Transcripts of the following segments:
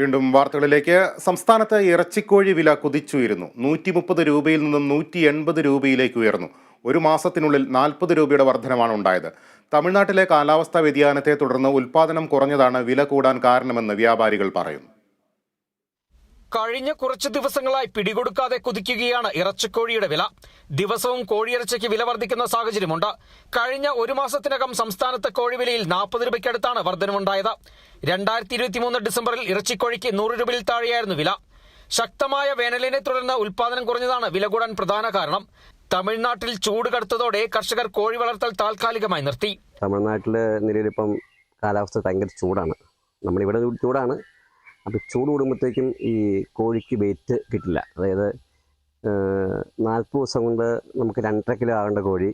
വീണ്ടും വാർത്തകളിലേക്ക്. സംസ്ഥാനത്ത് ഇറച്ചിക്കോഴി വില കുതിച്ചുയരുന്നു. നൂറ്റി മുപ്പത് രൂപയിൽ നിന്നും നൂറ്റി എൺപത് രൂപയിലേക്ക് ഉയർന്നു. ഒരു മാസത്തിനുള്ളിൽ നാൽപ്പത് രൂപയുടെ വർധനമാണ് ഉണ്ടായത്. തമിഴ്നാട്ടിലെ കാലാവസ്ഥാ വ്യതിയാനത്തെ തുടർന്ന് ഉൽപാദനം കുറഞ്ഞതാണ് വില കൂടാൻ കാരണമെന്ന് വ്യാപാരികൾ പറയുന്നു. കഴിഞ്ഞ കുറച്ച് ദിവസങ്ങളായി പിടികൊടുക്കാതെ കുതിക്കുകയാണ് ഇറച്ചിക്കോഴിയുടെ വില. ദിവസവും കോഴിയിറച്ചിക്ക് വില വർദ്ധിക്കുന്ന സാഹചര്യമുണ്ട്. കഴിഞ്ഞ ഒരു മാസത്തിനകം സംസ്ഥാനത്ത് കോഴിവിലയിൽ നാൽപ്പത് രൂപയ്ക്കടുത്താണ് വർധനമുണ്ടായത് രണ്ടായിരത്തി ഇരുപത്തിമൂന്ന് ഡിസംബറിൽ ഇറച്ചിക്കോഴിക്ക് നൂറ് രൂപയിൽ താഴെയായിരുന്നു വില. ശക്തമായ വേനലിനെ തുടർന്ന് ഉൽപാദനം കുറഞ്ഞതാണ് വില കൂടാൻ പ്രധാന കാരണം. തമിഴ്നാട്ടിൽ ചൂട് കടുത്തതോടെ കർഷകർ കോഴി വളർത്തൽ താൽക്കാലികമായി നിർത്തി. തമിഴ്നാട്ടിൽ നിലവിലിപ്പം കാലാവസ്ഥ ഭയങ്കര ചൂടാണ്. നമ്മളിവിടെ ചൂടാണ്. അപ്പോൾ ചൂട് കൂടുമ്പോഴത്തേക്കും ഈ കോഴിക്ക് വെയിറ്റ് കിട്ടില്ല. അതായത് നാൽപ്പത് ദിവസം കൊണ്ട് നമുക്ക് രണ്ടര കിലോ ആകേണ്ട കോഴി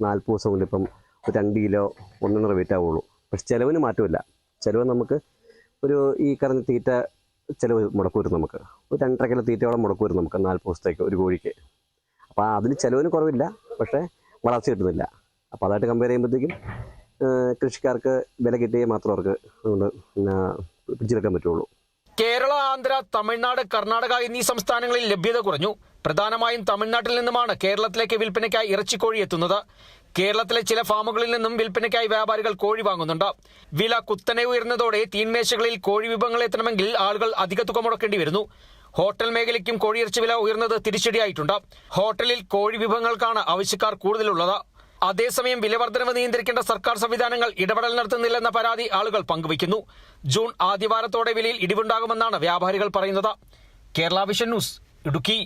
നാൽപ്പത് ദിവസം കൊണ്ട് ഇപ്പം ഒരു രണ്ട് കിലോ ഒന്നൊന്നര വെയിറ്റ് ആവുള്ളൂ. പക്ഷെ ചിലവിന് മാറ്റമില്ല. ചിലവ് നമുക്ക് ഒരു ഈ കറഞ്ഞ തീറ്റ ചിലവ് മുടക്ക് വരും നമുക്ക്. ഒരു രണ്ടര കിലോ തീറ്റയോളം മുടക്ക് വരും നമുക്ക് നാൽപ്പത് ദിവസത്തേക്ക് ഒരു കോഴിക്ക്. അപ്പോൾ അതിന് ചിലവിന് കുറവില്ല പക്ഷേ വളർച്ച കിട്ടുന്നില്ല. അപ്പോൾ അതായിട്ട് കമ്പയർ ചെയ്യുമ്പോഴത്തേക്കും കൃഷിക്കാർക്ക് വില കിട്ടിയേ മാത്രം അവർക്ക് അതുകൊണ്ട് പിടിച്ചെടുക്കാൻ പറ്റുള്ളൂ. കേരള ആന്ധ്ര തമിഴ്നാട് കർണാടക എന്നീ സംസ്ഥാനങ്ങളിൽ ലഭ്യത കുറഞ്ഞു. പ്രധാനമായും തമിഴ്നാട്ടിൽ നിന്നുമാണ് കേരളത്തിലേക്ക് വിൽപ്പനയ്ക്കായി ഇറച്ചിക്കോഴി എത്തുന്നത്. കേരളത്തിലെ ചില ഫാമുകളിൽ നിന്നും വിൽപ്പനയ്ക്കായി വ്യാപാരികൾ കോഴി വാങ്ങുന്നുണ്ട്. വില കുത്തനെ ഉയർന്നതോടെ തീൻമേശകളിൽ കോഴി വിഭവങ്ങൾ എത്തണമെങ്കിൽ ആളുകൾ അധിക തുക മുടക്കേണ്ടി വരുന്നു. ഹോട്ടൽ മേഖലയ്ക്കും കോഴിയിറച്ചി വില ഉയർന്നത് തിരിച്ചടിയായിട്ടുണ്ട്. ഹോട്ടലിൽ കോഴി വിഭവങ്ങൾക്കാണ് ആവശ്യക്കാർ കൂടുതലുള്ളത്. അതേസമയം വിലവർദ്ധനവ് നിയന്ത്രിക്കേണ്ട സർക്കാർ സംവിധാനങ്ങൾ ഇടപെടൽ നടത്തുന്നില്ലെന്ന പരാതി ആളുകൾ പങ്കുവയ്ക്കുന്നു. ജൂൺ ആദ്യവാരത്തോടെ വിലയിൽ ഇടിവുണ്ടാകുമെന്നാണ് വ്യാപാരികൾ പറയുന്നത്. Kerala vision news Idukki.